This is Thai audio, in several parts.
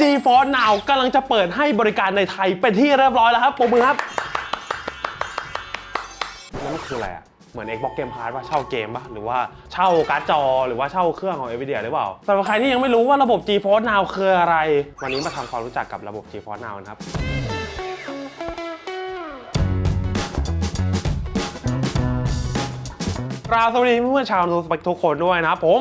G-Force Now กำลังจะเปิดให้บริการในไทยเป็นที่เรียบร้อยแล้วครับปรบมือครับแล้วมันคืออะไรอะเหมือน Xbox Game Pass ว่าเช่าเกมปะหรือว่าเช่าการ์ดจอหรือว่าเช่าเครื่องของ Nvidia หรือเปล่าสำหรับใครที่ยังไม่รู้ว่าระบบ GeForce Now คืออะไร วันนี้มาทำความรู้จักกับระบบ GeForce Now นะครับราสวัสดีเพื่อนชาวนูสเปกทุกคนด้วยนะครับผม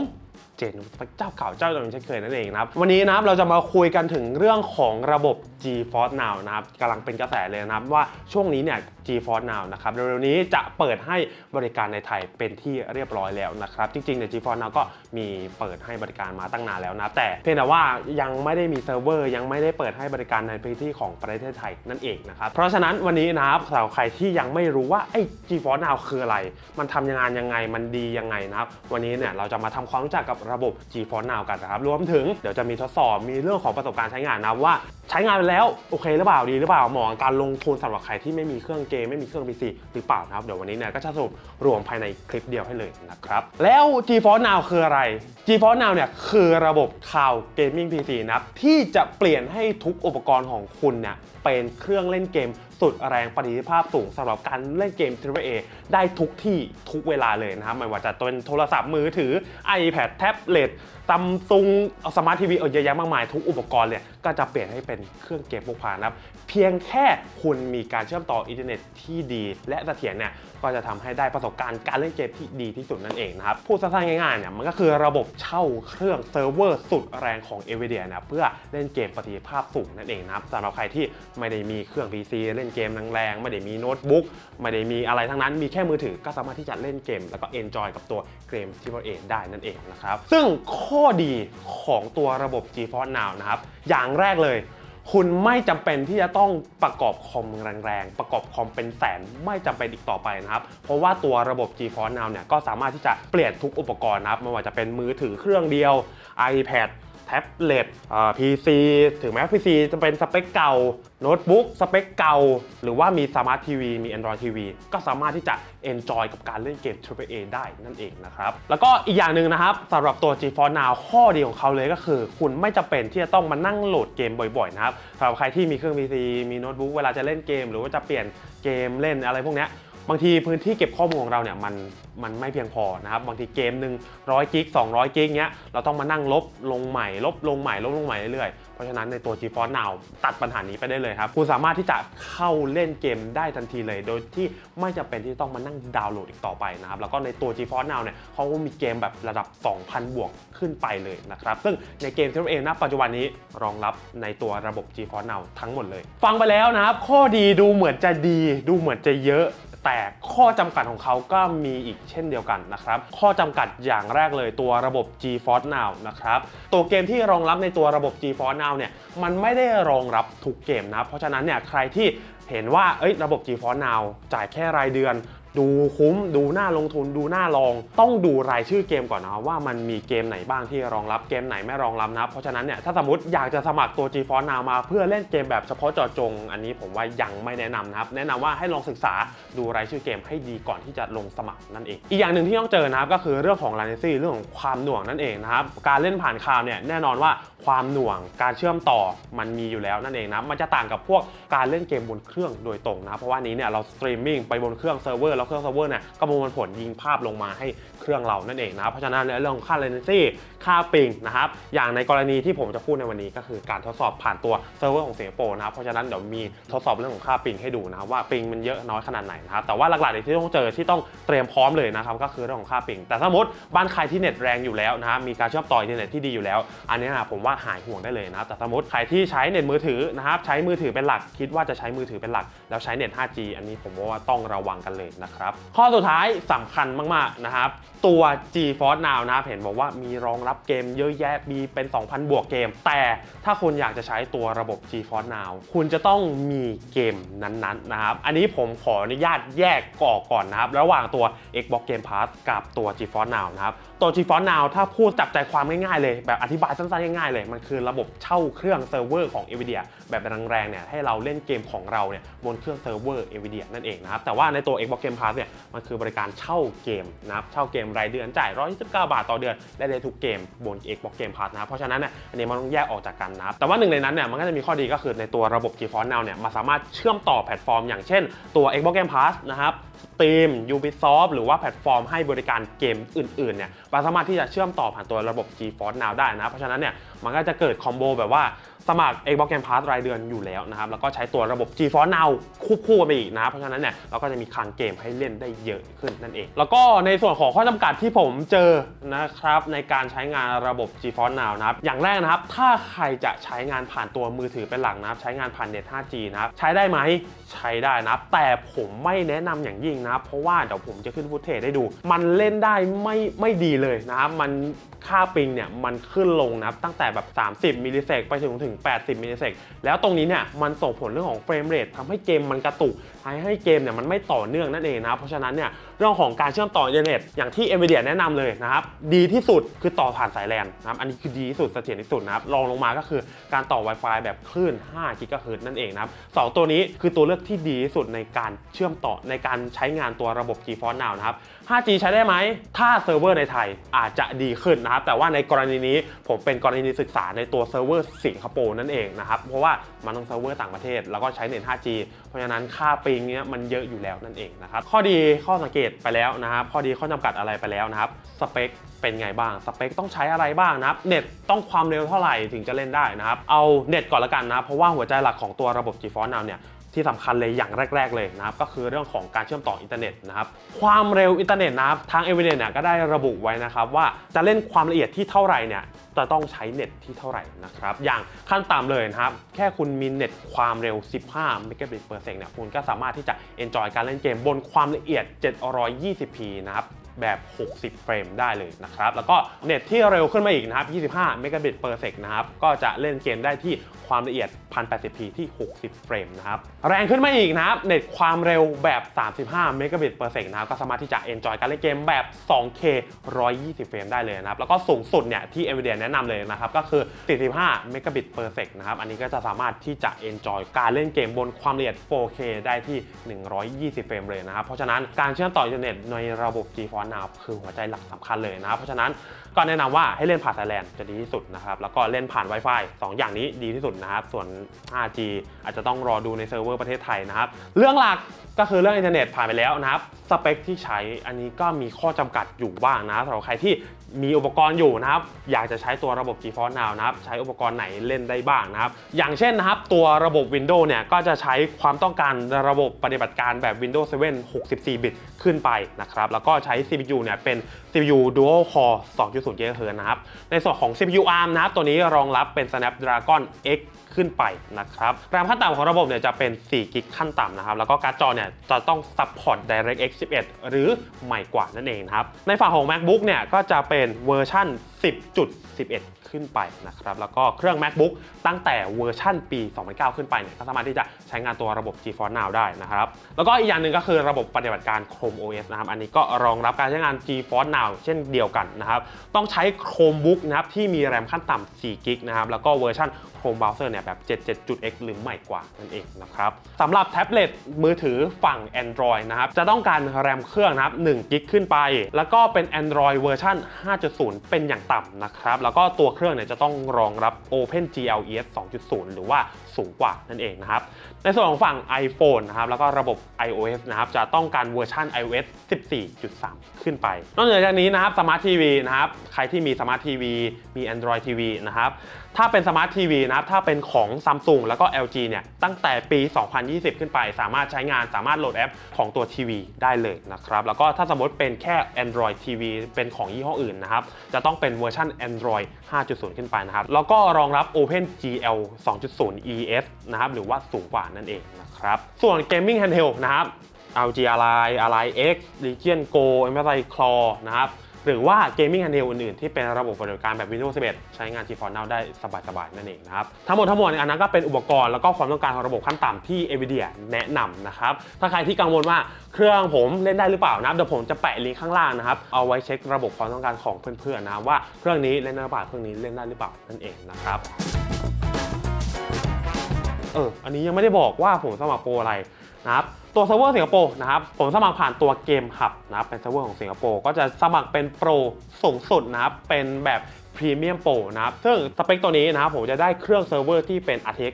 จนเจ้าเก่าเจ้าเดิมเช่นเคยนั่นเองนะครับ วันนี้นะครับเราจะมาคุยกันถึงเรื่องของระบบ GeForce Now นะครับกำลังเป็นกระแสเลยนะครับว่าช่วงนี้เนี่ย GeForce Now นะครับเร็วๆนี้จะเปิดให้บริการในไทยเป็นที่เรียบร้อยแล้วนะครับ จริงๆเนี่ย GeForce Now ก็มีเปิดให้บริการมาตั้งนานแล้วนะ แต่เพียงแต่ว่ายังไม่ได้มีเซิร์ฟเวอร์ยังไม่ได้เปิดให้บริการในพื้นที่ของประเทศไทยนั่นเองนะครับ เพราะฉะนั้นวันนี้นะครับสำหรับใครที่ยังไม่รู้ว่าไอ้ GeForce Now คืออะไร มันทำยังไงยังไงมันดียังไงนะครับวันนี้เนี่ยเราจะมาทำความรู้จักกับระบบ GeForce Now กันนะครับรวมถึงเดี๋ยวจะมีทดสอบมีเรื่องของประสบการณ์ใช้งานนะว่า ใช้งานไปแล้วโอเคหรือเปล่าดีหรือเปล่าเหมาะกับการลงทุนสำหรับใครที่ไม่มีเครื่องเกมไม่มีเครื่อง PC หรือเปล่านะครับเดี๋ยววันนี้เนี่ยก็จะสรุปรวมภายในคลิปเดียวให้เลยนะครับแล้ว GeForce Now คืออะไร GeForce Now เนี่ยคือระบบข่าว Gaming PC นะครับที่จะเปลี่ยนให้ทุกอุปกรณ์ของคุณเนี่ยเป็นเครื่องเล่นเกมสุดแรงประสิทธิภาพสูงสำหรับการเล่นเกม AAA ได้ทุกที่ทุกเวลาเลยนะครับไม่ว่าจะเป็นโทรศัพท์มือถือ iPad แท็บเล็ตซัมซุงสมาร์ททีวีเออยอะแยะมากมายทุกอุปกรณ์เนี่ยก็จะเปลี่ยนให้เป็นเครื่องเกมพกพานะครับเพียงแค่คุณมีการเชื่อมต่ออินเทอร์เน็ตที่ดี และเสถียรเนี่ยก็จะทำให้ได้ประสบการณ์การเล่นเกมที่ดีที่สุดนั่นเองนะครับพูดสั้นๆง่ายๆเนี่ยมันก็คือระบบเช่าเครื่องเซิร์ฟเวอร์สุดแรงของ NVIDIA นะเพื่อเล่นเกมประสิทธิภาพสูงนั่นเองนะครับสำหรับใครที่ไม่ได้มีเครื่อง PC เล่นเกมแรงๆไม่ได้มีโน้ตบุ๊กไม่ได้มีอะไรทั้งนั้นมีแค่มือถือก็สามารถที่จะเล่นเกม แล้วก็ enjoy กับตัวเกมที่เราเองได้นั่นเองนะครับซึ่งข้ข้อดีของตัวระบบ GeForce Now นะครับ อย่างแรกเลย คุณไม่จำเป็นที่จะต้องประกอบคอมแรงๆ ประกอบคอมเป็นแสนไม่จำเป็นอีกต่อไปนะครับ เพราะว่าตัวระบบ GeForce Now เนี่ยก็สามารถที่จะเปลี่ยนทุกอุปกรณ์นะครับไม่ว่าจะเป็นมือถือเครื่องเดียว iPad ท็บเล็ตอ่า PC ถึงแม้ PC จะเป็นสเปคเก่าโน้ตบุ๊กสเปคเก่า หรือว่ามีสมาร์ททีวีมี Android TV ก็สามารถที่จะ enjoy กับการเล่นเกม AAA ได้นั่นเองนะครับ แล้วก็อีกอย่างหนึ่งนะครับสำหรับตัว GeForce Now ข้อดีของเขาเลยก็คือ คุณไม่จำเป็นที่จะต้องมานั่งโหลดเกมบ่อยๆนะครับสำหรับใครที่มีเครื่อง PC มีโน้ตบุ๊กเวลาจะเล่นเกม หรือว่าจะเปลี่ยนเกมเล่นอะไรพวกนี้ บางทีพื้นที่เก็บข้อมูลของเราเนี่ยมันมันไม่เพียงพอนะครับบางทีเกมหนึ่งร้อยกิก200 กิกเนี้ยเราต้องมานั่งลบลงใหม่ลบลงใหม่ลบลงใหม่เรื่อยๆ เพราะฉะนั้นในตัว GeForce Now ตัดปัญหานี้ไปได้เลยครับ คุณสามารถที่จะเข้าเล่นเกมได้ทันทีเลย โดยที่ไม่จำเป็นที่ต้องมานั่งดาวน์โหลดอีกต่อไปนะครับแล้วก็ในตัว GeForce Now เนี่ยเขาก็มีเกมแบบระดับ 2,000 บวกขึ้นไปเลยนะครับซึ่งในเกมที่เราเองนะปัจจุบันนี้รองรับในตัวระบบ GeForce Now ทั้งหมดเลย ฟังไปแล้วนะครับข้อดีดูเหมือนจะดี ดูเหมือนจะเยอะ แต่ข้อจำกัดของเขาก็มีอีกเช่นเดียวกันนะครับ ข้อจำกัดอย่างแรกเลยตัวระบบ GeForce Now นะครับ ตัวเกมที่รองรับในตัวระบบ GeForce Now เนี่ย มันไม่ได้รองรับทุกเกมนะ เพราะฉะนั้นเนี่ยใครที่เห็นว่าเอ้ยระบบ GeForce Now จ่ายแค่รายเดือน ดูคุ้ม ดูน่าลงทุนดูน่าลอง ต้องดูรายชื่อเกมก่อนนะว่ามันมีเกมไหนบ้างที่รองรับเกมไหนไม่รองรับนะเพราะฉะนั้นเนี่ยถ้าสมมติอยากจะสมัครตัว GeForce Now มาเพื่อเล่นเกมแบบเฉพาะเจาะจง อันนี้ผมว่ายังไม่แนะนำนะครับแนะนำว่าให้ลองศึกษาดูรายชื่อเกมให้ดีก่อนที่จะลงสมัครนั่นเองอีกอย่างหนึ่งที่ต้องเจอนะครับก็คือเรื่องของ latency เรื่องของความหน่วงนั่นเองนะครับการเล่นผ่านคลาวเนี่ยแน่นอนว่าความหน่วงการเชื่อมต่อมันมีอยู่แล้วนั่นเองนะมันจะต่างกับพวกการเล่นเกมบนเครื่องโดยตรงนะเพราะว่านี้เนี่ยเราสตรีมมิ่งไปบนเครื่องเซิร์ฟเวอร์แล้วเครื่องเซิร์ฟเวอร์เนี่ยก็ประมวลผลยิงภาพลงมาให้เครื่องเรานั่นเองนะเพราะฉะนั้นเรื่องของค่า latency ค่าปิงนะครับอย่างในกรณีที่ผมจะพูดในวันนี้ก็คือการทดสอบผ่านตัวเซิร์ฟเวอร์ของสิงคโปร์นะครับเพราะฉะนั้นเดี๋ยวมีทดสอบเรื่องของค่าปิงให้ดูนะครับว่าปิงมันเยอะน้อยขนาดไหนนะครับแต่ว่าหลักๆที่ต้องเจอที่ต้องเตรียมพร้อมเลยนะครับก็คือเรื่องของค่าปิงแต่สมมติบ้านใครที่เน็ตแรงอยู่แล้วนะครับมีการเชื่อมต่ออินเทอร์เน็ตที่ดีอยู่แล้ว อันนี้นะผมว่าหายห่วงได้เลยนะครับแต่สมมติใครที่ใช้เน็ตมือถือนะครับใช้มือถือเป็นหลัก คิดว่าจะใช้มือถือเป็นหลัก แล้วใช้เน็ต 5G อันนี้ผมว่าต้องระวังกันเลยนะครับข้อสุดท้ายสำคัญมากๆนะครับ ตัว GeForce Now นะครับเห็นบอกว่ามีรองรับเกมเยอะแยะมีเป็น 2,000 บวกเกม แต่ถ้าคุณอยากจะใช้ตัวระบบ GeForce Now คุณจะต้องมีเกมนั้นๆนะครับอันนี้ผมขออนุญาตแยกก่อก่อนนะครับ ระหว่างตัว Xbox Game Pass กับตัว GeForce Now นะครับตัว GeForce Now ถ้าพูดจับใจความง่ายๆเลยแบบอธิบายสั้นๆง่ายๆเลยมันคือระบบเช่าเครื่องเซิร์ฟเวอร์ของ NVIDIA แบบแรงๆเนี่ยให้เราเล่นเกมของเราเนี่ยบนเครื่องเซิร์ฟเวอร์ NVIDIA นั่นเองนะครับแต่ว่าในตัว Xbox Game Pass Pass เนี่ยมันคือบริการเช่าเกมนะครับเช่าเกมรายเดือนจ่าย 129 บาทต่อเดือนได้เลยทุกเกมบน Xbox Game Pass นะเพราะฉะนั้นเนี่ยอันนี้มันต้องแยกออกจากกันนะครับแต่ว่าหนึ่งในนั้นเนี่ยมันก็จะมีข้อดีก็คือในตัวระบบ GeForce Now เนี่ยมันสามารถเชื่อมต่อแพลตฟอร์ม อย่างเช่น ตัว Xbox Game Pass นะครับ Steam Ubisoft หรือว่าแพลตฟอร์มให้บริการเกมอื่นๆเนี่ยมันสามารถที่จะเชื่อมต่อผ่านตัวระบบ GeForce Now ได้นะเพราะฉะนั้นเนี่ยมันก็จะเกิดคอมโบแบบว่า สมัคร Xbox Game Pass รายเดือนอยู่แล้วนะครับ แล้วก็ใช้ตัวระบบ GeForce Now ควบคู่กันไปอีกนะเพราะฉะนั้นเนี่ยเราก็จะมีคลังเกมให้เล่นได้เยอะขึ้นนั่นเอง แล้วก็ในส่วนของข้อจำกัดที่ผมเจอนะครับในการใช้งานระบบ GeForce Now นะครับ อย่างแรกนะครับ ถ้าใครจะใช้งานผ่านตัวมือถือเป็นหลักนะครับ ใช้งานผ่านเน็ต 5G นะครับ ใช้ได้ไหม ใช้ได้นะครับ แต่ผมไม่แนะนำอย่างยิ่งนะครับ เพราะว่าเดี๋ยวผมจะขึ้นฟุตเทจให้ดู มันเล่นได้ไม่ไม่ดีเลยนะครับ มันค่าปิงเนี่ยมันขึ้นลงนะครับตั้งแต่แบบ 30มิลลิเซกไปถึงถึง80มิลลิเซกแล้วตรงนี้เนี่ยมันส่งผลเรื่องของเฟรมเรททำให้เกมมันกระตุก ทำให้เกมเนี่ยมันไม่ต่อเนื่องนั่นเองนะเพราะฉะนั้นเนี่ยเรื่องของการเชื่อมต่ออินเทอร์เน็ตอย่างที่ NVIDIA แนะนำเลยนะครับดีที่สุดคือต่อผ่านสายแลนนะครับอันนี้คือดีที่สุดเสถียรที่สุดนะครับรองลงมาก็คือการต่อ Wi-Fi แบบคลื่น5กิกะเฮิรตซ์นั่นเองนะครับสองตัวนี้คือตัวเลือกที่ดีที่สุดในการเชื่อมต่อในการใช้งานตัวระบบ GeForce Now นะครับ 5G ใช้ได้ไหม ถ้าเซิร์ฟเวอร์ในไทยอาจจะดีขึ้นนะครับ แต่ว่าในกรณีนี้ผมเป็นกรณีศึกษาในตัวเซิร์ฟเวอร์สิงคโปร์นั่นเองนะครับ เพราะว่ามันต้องเซิร์ฟเวอร์ต่างประเทศ แล้วก็ใช้เน็ต 5G เพราะฉะนั้นค่าปิงเนี้ยมันเยอะอยู่แล้วนั่นเองนะครับข้อดีข้อสังเกตไปแล้วนะครับข้อดีข้อจำกัดอะไรไปแล้วนะครับสเปคเป็นไงบ้างสเปคต้องใช้อะไรบ้างนะครับเน็ตต้องความเร็วเท่าไหร่ถึงจะเล่นได้นะครับเอาเน็ตก่อนละกันนะเพราะว่าหัวใจหลักของตัวระบบ GeForce Now เนี่ย ที่สำคัญเลยอย่างแรก ๆ เลยนะครับก็คือเรื่องของการเชื่อมต่ออินเทอร์เน็ตนะครับความเร็วอินเทอร์เน็ตนะครับทาง Evidence เนี่ยก็ได้ระบุไว้นะครับว่าจะเล่นความละเอียดที่เท่าไหร่เนี่ยจะต้องใช้เน็ตที่เท่าไหร่นะครับอย่างขั้นต่ำเลยนะครับแค่คุณมีเน็ตความเร็ว 15 megabit per second เนี่ยคุณก็สามารถที่จะ enjoy การเล่นเกมบนความละเอียด 720p นะครับแบบ 60 เฟรมได้เลยนะครับ แล้วก็เน็ตที่เร็วขึ้นมาอีกนะครับ 25 เมกะบิต per sec นะครับ ก็จะเล่นเกมได้ที่ความละเอียด 1080p ที่ 60 เฟรมนะครับ แรงขึ้นมาอีกนะครับ เน็ตความเร็วแบบ 35 เมกะบิต per sec นะครับ ก็สามารถที่จะ enjoy การเล่นเกมแบบ 2K 120 เฟรมได้เลยนะครับ แล้วก็สูงสุดเนี่ยที่ NVIDIA แนะนำเลยนะครับ ก็คือ 45 เมกะบิต per sec นะครับ อันนี้ก็จะสามารถที่จะ enjoy การเล่นเกมบนความละเอียด 4K ได้ที่ 120 เฟรมเลยนะครับ เพราะฉะนั้นการเชื่อมต่ออินเทอร์เน็ตในระบบ GeForce Now คือหัวใจหลักสำคัญเลยนะครับ เพราะฉะนั้นก็แนะนำว่าให้เล่นผ่านสายแลนจะดีที่สุดนะครับ แล้วก็เล่นผ่าน Wi-Fi 2 อย่างนี้ดีที่สุดนะครับ ส่วน 5G อาจจะต้องรอดูในเซิร์ฟเวอร์ประเทศไทยนะครับ เรื่องหลักก็คือเรื่องอินเทอร์เน็ตผ่านไปแล้วนะครับ สเปคที่ใช้อันนี้ก็มีข้อจำกัดอยู่บ้างนะสำหรับใครที่ มีอุปกรณ์อยู่นะครับ อยากจะใช้ตัวระบบ GeForce Now นะครับ ใช้อุปกรณ์ไหนเล่นได้บ้างนะครับ อย่างเช่นนะครับ ตัวระบบ Windows เนี่ย ก็จะใช้ความต้องการระบบปฏิบัติการแบบ Windows 7 64 บิตขึ้นไปนะครับ แล้วก็ใช้ CPU เนี่ย เป็น CPU Dual Core 2.0 GHz นะครับ ในส่วนของ CPU ARM นะครับ ตัวนี้รองรับเป็น Snapdragon X ขึ้นไปนะครับแรมขั้นต่ำของระบบเนี่ยจะเป็น4กิกขั้นต่ำนะครับแล้วก็การ์ดจอเนี่ยจะต้อง support DirectX 11 หรือใหม่กว่านั่นเองนะครับในฝั่งของ MacBook เนี่ยก็จะเป็นเวอร์ชัน10.11 ขึ้นไปนะครับแล้วก็เครื่อง MacBook ตั้งแต่เวอร์ชันปี 2009 ขึ้นไปเนี่ยก็สามารถที่จะใช้งานตัวระบบ GeForce Now ได้นะครับแล้วก็อีกอย่างหนึ่งก็คือระบบปฏิบัติการ Chrome OS นะครับอันนี้ก็รองรับการใช้งาน GeForce Now เช่นเดียวกันนะครับต้องใช้ Chromebook นะครับที่มีแรมขั้นต่ำ4กิกนะครับแล้วก็เวอร์ชัน Chrome Browser เนี่ยแบบ 77.x หรือใหม่กว่านั่นเองนะครับสำหรับแท็บเล็ตมือถือฝั่ง Android นะครับจะต้องการแรมเครื่องนะครับ1กิกขึ้นไป แล้วก็เป็น Android เวอร์ชัน5.0 เป็นอย่างต่ำนะครับแล้วก็ตัวเครื่องเนี่ยจะต้องรองรับ OpenGL ES 2.0 หรือว่าสูงกว่านั่นเองนะครับ ในส่วนของฝั่ง iPhone นะครับ แล้วก็ระบบ iOS นะครับ จะต้องการเวอร์ชัน iOS 14.3 ขึ้นไป นอกจากนี้นะครับสมาร์ททีวีนะครับ ใครที่มีสมาร์ททีวีมี Android TV นะครับ ถ้าเป็น Smart TV นะครับ ถ้าเป็นของ Samsung แล้วก็ LG เนี่ยตั้งแต่ปี 2020 ขึ้นไป สามารถใช้งานสามารถโหลดแอปของตัวทีวีได้เลยนะครับ แล้วก็ถ้าสมมติเป็นแค่ Android TV เป็นของยี่ห้ออื่นนะครับ จะต้องเป็นเวอร์ชัน Android 5.0 ขึ้นไปนะครับ แล้วก็รองรับ OpenGL 2.0 ES นะครับ หรือว่าสูงกว่านั่นเองนะครับ ส่วน Gaming Handheld นะครับ LG Ally Ally X Legion Go MSI Claw นะครับ หรือว่า Gaming Handheld อื่นๆ ที่เป็นระบบปฏิบัติการแบบ Windows 11 ใช้งาน GeForce Now ได้สบายๆ นั่นเองนะครับ ทั้งหมดทั้งมวลอันนั้นก็เป็นอุปกรณ์แล้วก็ความต้องการของระบบขั้นต่ำที่ NVIDIA แนะนำนะครับ ถ้าใครที่กังวลว่าเครื่องผมเล่นได้หรือเปล่านับเดี๋ยวผมจะแปะลิงก์ข้างล่างนะครับ เอาไว้เช็คระบบความต้องการของเพื่อนๆนะว่าเครื่องนี้เล่นได้หรือเปล่าเครื่องนี้เล่นได้หรือเปล่านั่นเองนะครับเอออันนี้ยังไม่ได้บอกว่าผมสมัครโปรอะไรนะครับ ตัวเซิร์ฟเวอร์สิงคโปร์นะครับผมสมัครผ่านตัวเกมหับนะครับเป็นเซิร์ฟเวอร์ของสิงคโปร์ก็จะสมัครเป็นโปรสูงสุดนะครับเป็นแบบ พรีเมียมโปรนะครับซึ่งสเปคตัวนี้นะครับผมจะได้เครื่องเซิร์ฟเวอร์ที่เป็น RTX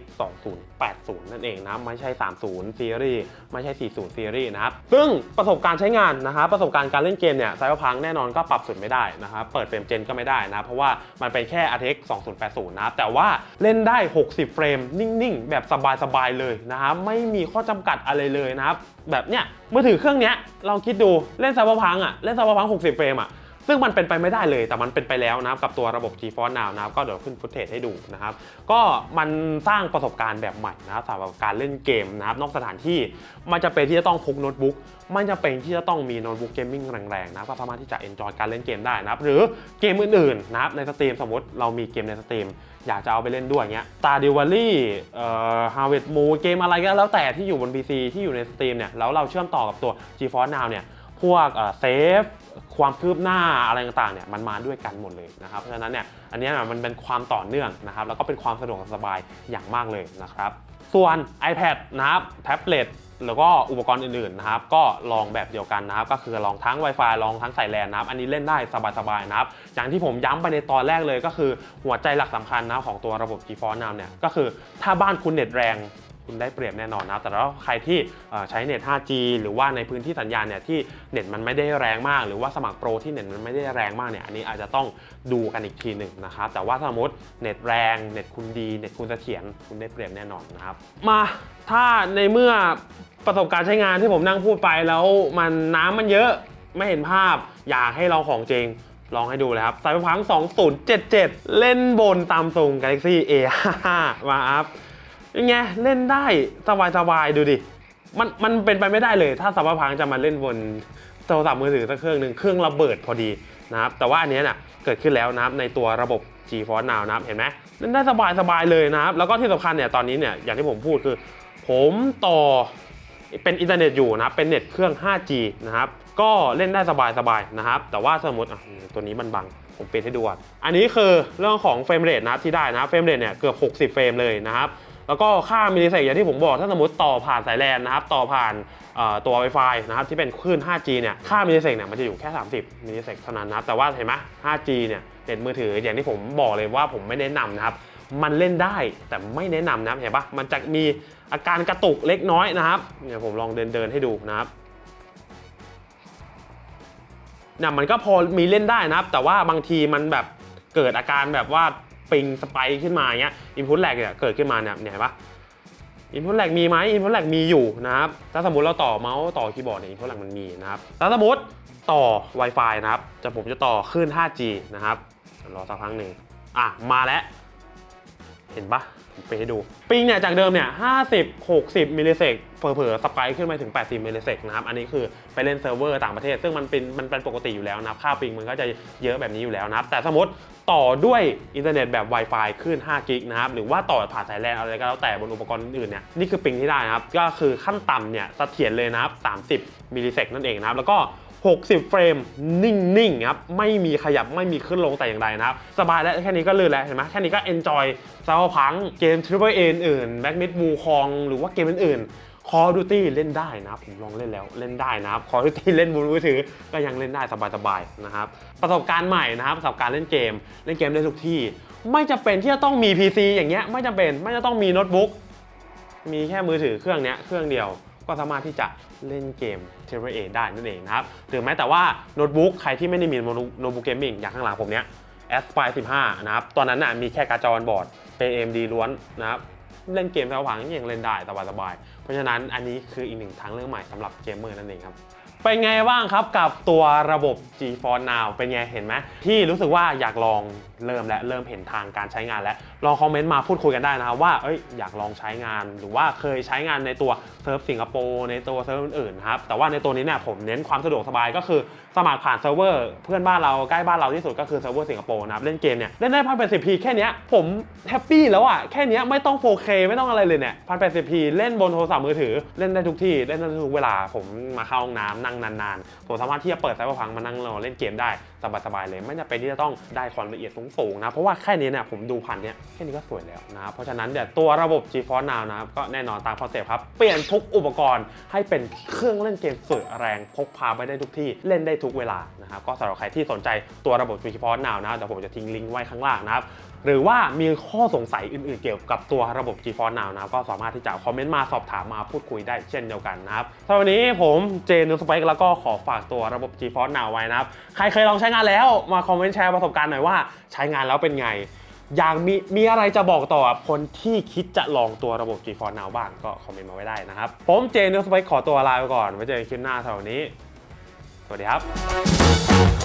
2080 นั่นเองนะไม่ใช่ 30 ซีรีส์ไม่ใช่ 40 ซีรีส์นะครับซึ่งประสบการณ์ใช้งานนะครับประสบการณ์การเล่นเกมเนี่ยไซเบอร์พังแน่นอนก็ปรับสุดไม่ได้นะครับเปิดเฟรมเจนก็ไม่ได้นะเพราะว่ามันเป็นแค่ RTX 2080 นะครับแต่ว่าเล่นได้ 60 เฟรมนิ่งๆ แบบสบายๆเลยนะครับไม่มีข้อจำกัดอะไรเลยนะครับแบบเนี้ยมือถือเครื่องเนี้ยลองคิดดูเล่นไซเบอร์พังอะเล่นไซเบอร์พัง60 เฟรมอะ ซึ่งมันเป็นไปไม่ได้เลยแต่มันเป็นไปแล้วนะครับกับตัวระบบ GeForce Now นะครับก็เดี๋ยวขึ้นฟุตเทจให้ดูนะครับก็มันสร้างประสบการณ์แบบใหม่นะครับสำหรับการเล่นเกมนะครับนอกสถานที่มันจะเป็นที่จะต้องพกโน้ตบุ๊กมันจะเป็นที่จะต้องมีโน้ตบุ๊กเกมมิ่งแรงๆนะครับก็สามารถที่จะ enjoy การเล่นเกมได้นะครับหรือเกมอื่นๆนะครับในสตรีมสมมติเรามีเกมในสตรีมอยากจะเอาไปเล่นด้วยเงี้ยตาดิว a ลี่เอ่อฮาร์เวดมูเกมอะไรก็แล้วแต่ที่อยู่บน PC ที่อยู่ในสตรีมเนี่ยแล้วเราเชื่อมต่อกับตัว GeForce Now เนี่ย พวกเซฟความคืบหน้าอะไรต่างๆเนี่ยมันมาด้วยกันหมดเลยนะครับเพราะฉะนั้นเนี่ยอันนี้มันเป็นความต่อเนื่องนะครับแล้วก็เป็นความสะดวกสบายอย่างมากเลยนะครับส่วน iPad นะครับแท็บเล็ตแล้วก็อุปกรณ์อื่นๆนะครับก็ลองแบบเดียวกันนะครับก็คือลองทั้ง Wi-Fi ลองทั้งสายแลนนะครับอันนี้เล่นได้สบายๆนะครับอย่างที่ผมย้ำไปในตอนแรกเลยก็คือหัวใจหลักสำคัญนะของตัวระบบ GeForce Now เนี่ยก็คือถ้าบ้านคุณเน็ตแรง คุณได้เปรียบแน่นอนนะแต่ว่าใครที่ใช้เน็ต 5G หรือว่าในพื้นที่สัญญาณเนี่ยที่เน็ตมันไม่ได้แรงมาก หรือว่าสมัครโปรที่เน็ตมันไม่ได้แรงมากเนี่ยอันนี้อาจจะต้องดูกันอีกทีหนึ่งนะครับแต่ว่าสมมติเน็ตแรงเน็ตคุณดีเน็ตคุณเสถียรคุณได้เปรียบแน่นอนนะครับมาถ้าในเมื่อประสบการณ์ใช้งานที่ผมนั่งพูดไปแล้วมันน้ำมันเยอะไม่เห็นภาพอยากให้ลองของจริงลองให้ดูเลยครับไซเบอร์พัง 2077 เล่นบนตามทรง Galaxy A55 มาอัพ ยังไงเล่นได้สบายๆดูดิ มันมันเป็นไปไม่ได้เลย ถ้าสัมภพังจะมาเล่นบนโทรศัพท์มือถือสักเครื่องหนึ่งเครื่องระเบิดพอดีนะครับแต่ว่าอันเนี้ยน่ะเกิดขึ้นแล้วนะครับในตัวระบบ GeForce Now นะครับเห็นไหมเล่นได้สบายๆเลยนะครับแล้วก็ที่สำคัญเนี่ยตอนนี้เนี่ยอย่างที่ผมพูดคือ ผมต่อเป็นอินเทอร์เน็ตอยู่นะครับเป็นเน็ตเครื่อง 5G นะครับ ก็เล่นได้สบายๆนะครับ แต่ว่าสมมติตัวนี้มันบัง ผมเปิดให้ดูก่อนอันนี้คือเรื่องของเฟรมเรทนะครับที่ได้นะเฟรมเรทเนี่ยเกือบ 60 เฟรมเลยนะครับ แล้วก็ค่ามิลลิเซกอย่างที่ผมบอกถ้าสมมติต่อผ่านสายแลนนะครับต่อผ่านตัว Wi-Fi นะครับที่เป็นคลื่น 5G เนี่ยค่ามิลลิเซกเนี่ยมันจะอยู่แค่ 30มิลลิเซกเท่านั้นนะครับแต่ว่าเห็นไหม 5G เนี่ยเน็ตมือถืออย่างที่ผมบอกเลยว่าผมไม่แนะนำนะครับมันเล่นได้แต่ไม่แนะนำนะเห็นปะมันจะมีอาการกระตุกเล็กน้อยนะครับเนี่ยผมลองเดินเดินให้ดูนะครับเนี่ยมันก็พอมีเล่นได้นะครับ แต่ว่าบางทีมันแบบเกิดอาการแบบว่า ปิงสไปค์ขึ้นมาอย่างเงี้ยอินพุตแลกเนี่ยเกิดขึ้นมาเนี่ยเห็นปะอินพุตแลกมีไหมอินพุตแลกมีอยู่นะครับถ้าสมมติเราต่อเมาส์ต่อคีย์บอร์ดเนี่ยอินพุตแลกมันมีนะครับถ้าสมมติต่อ Wi-Fi นะครับจะผมจะต่อคลื่น 5G นะครับรอสักครั้งหนึ่งอะมาแล้ว เห็นปะผม ไปให้ดู ปิงเนี่ยจากเดิมเนี่ย50 60 มิลลิเซกเผลอๆสไปค์ขึ้นไปถึง 80 มิลลิเซกนะครับ อันนี้คือไปเล่นเซิร์ฟเวอร์ต่างประเทศ ซึ่งมันเป็นมันเป็นปกติอยู่แล้วนะครับค่าปิงมันก็จะเยอะแบบนี้อยู่แล้วนะครับ แต่สมมติต่อด้วยอินเทอร์เน็ตแบบ Wi-Fi ขึ้น5กิกนะครับ หรือว่าต่อผ่านสายแลนอะไรก็แล้วแต่บนอุปกรณ์อื่นเนี่ย นี่คือปิงที่ได้นะครับ ก็คือขั้นต่ำเนี่ยเสถียรเลยนะครับ30 มิลลิเซกนั่นเองนะครับ แล้วก็ 60 เฟรม นิ่งๆครับไม่มีขยับไม่มีขึ้นลงแต่อย่างใดนะครับ สบายแล้วแค่นี้ก็ลื่นแล้วเห็นไหมแค่นี้ก็ enjoy ซาวพังเกม Triple A อื่นแบ็กมิดบูคองหรือว่าเกมอื่นๆ Call of Duty เล่นได้นะครับผมลองเล่นแล้วเล่นได้นะครับ Call of Duty เล่นบนมือถือก็ยังเล่นได้สบายๆนะครับประสบการณ์ใหม่นะครับประสบการณ์เล่นเกม เล่นเกมได้ทุกที่ ไม่จำเป็นที่จะต้องมี PC อย่างเงี้ยไม่จำเป็นไม่จะต้องมีโน้ตบุ๊กมีแค่มือถือเครื่องเนี้ยเครื่องเดียว ก็สามารถที่จะเล่นเกม Triple A ได้นั่นเองนะครับหรือแม้แต่ว่าโน้ตบุ๊กใครที่ไม่ได้มีโน้ตบุ๊กเกมมิ่งอย่างข้างหลังผมเนี้ย Aspire 15 นะครับ ตอนนั้นน่ะมีแค่การ์ดจอบอร์ดเป็น AMD ล้วนนะครับเล่นเกมสาวผังยังเล่นได้สบายๆ เพราะฉะนั้นอันนี้คืออีกหนึ่งทางเลือกใหม่สำหรับเกมเมอร์นั่นเองครับ เป็นไงบ้างครับกับตัวระบบ GeForce Now เป็นไงเห็นไหมที่รู้สึกว่าอยากลองเริ่มและเริ่มเห็นทางการใช้งานแล้วลองคอมเมนต์มาพูดคุยกันได้นะครับว่าเอ้ยอยากลองใช้งานหรือว่าเคยใช้งานในตัวเซิร์ฟสิงคโปร์ในตัวเซิร์ฟอื่นๆครับแต่ว่าในตัวนี้เนี่ยผมเน้นความสะดวกสบายก็คือสมัครผ่านเซิร์ฟเวอร์เพื่อนบ้านเราใกล้บ้านเราที่สุดก็คือเซิร์ฟเวอร์สิงคโปร์นะครับเล่นเกมเนี่ยเล่นได้พันแปดสิบพีแค่เนี้ยผมแฮปปี้แล้วอะแค่เนี้ยไม่ต้อง 4K ไม่ต้องอะไรเลยเนี่ยพันแปดสิบพีเล่นบนโทรศัพท์มือถือเล่นได้ทุกที่เล่นได้ทุกเวลาผมมาเข้าห้องน้ำนั่งนานๆผมสามารถที่จะเปิดไซเบอร์พังมานั่งรอเล่นเกมได้สบายๆเลย ไม่จำเป็นที่จะต้องได้ความละเอียดสูงๆนะเพราะว่าแค่นี้เนี่ยผมดูผ่านเนี่ยแค่นี้ก็สวยแล้วนะเพราะฉะนั้นเดี๋ยวตัวระบบ GeForce Now นะครับก็แน่นอนตามคอนเซ็ปต์ครับเปลี่ยนทุกอุปกรณ์ให้เป็นเครื่องเล่นเกมสุดแรงพกพาไปได้ทุกที่เล่นได้ทุกเวลานะครับก็สำหรับใครที่สนใจตัวระบบ GeForce Now นะเดี๋ยวผมจะทิ้งลิงก์ไว้ข้างล่างนะครับ หรือว่ามีข้อสงสัยอื่นๆ เกี่ยวกับตัวระบบ GeForce Now นะครับก็สามารถที่จะคอมเมนต์มาสอบถามมาพูดคุยได้เช่นเดียวกันนะครับสำหรับวันนี้ผมเจนนูสไปกแล้วก็ขอฝากตัวระบบ GeForce Now ไว้นะครับ ใครเคยลองใช้งานแล้วมาคอมเมนต์แชร์ประสบการณ์หน่อยว่าใช้งานแล้วเป็นไงอยากมีมีอะไรจะบอกต่อคนที่คิดจะลองตัวระบบ GeForce Now บ้างก็คอมเมนต์มาไว้ได้นะครับ ผมเจนนูสไปขอตัวลาไปก่อนไว้เจอกันคลิปหน้าสำหรับวันนี้ สวัสดีครับ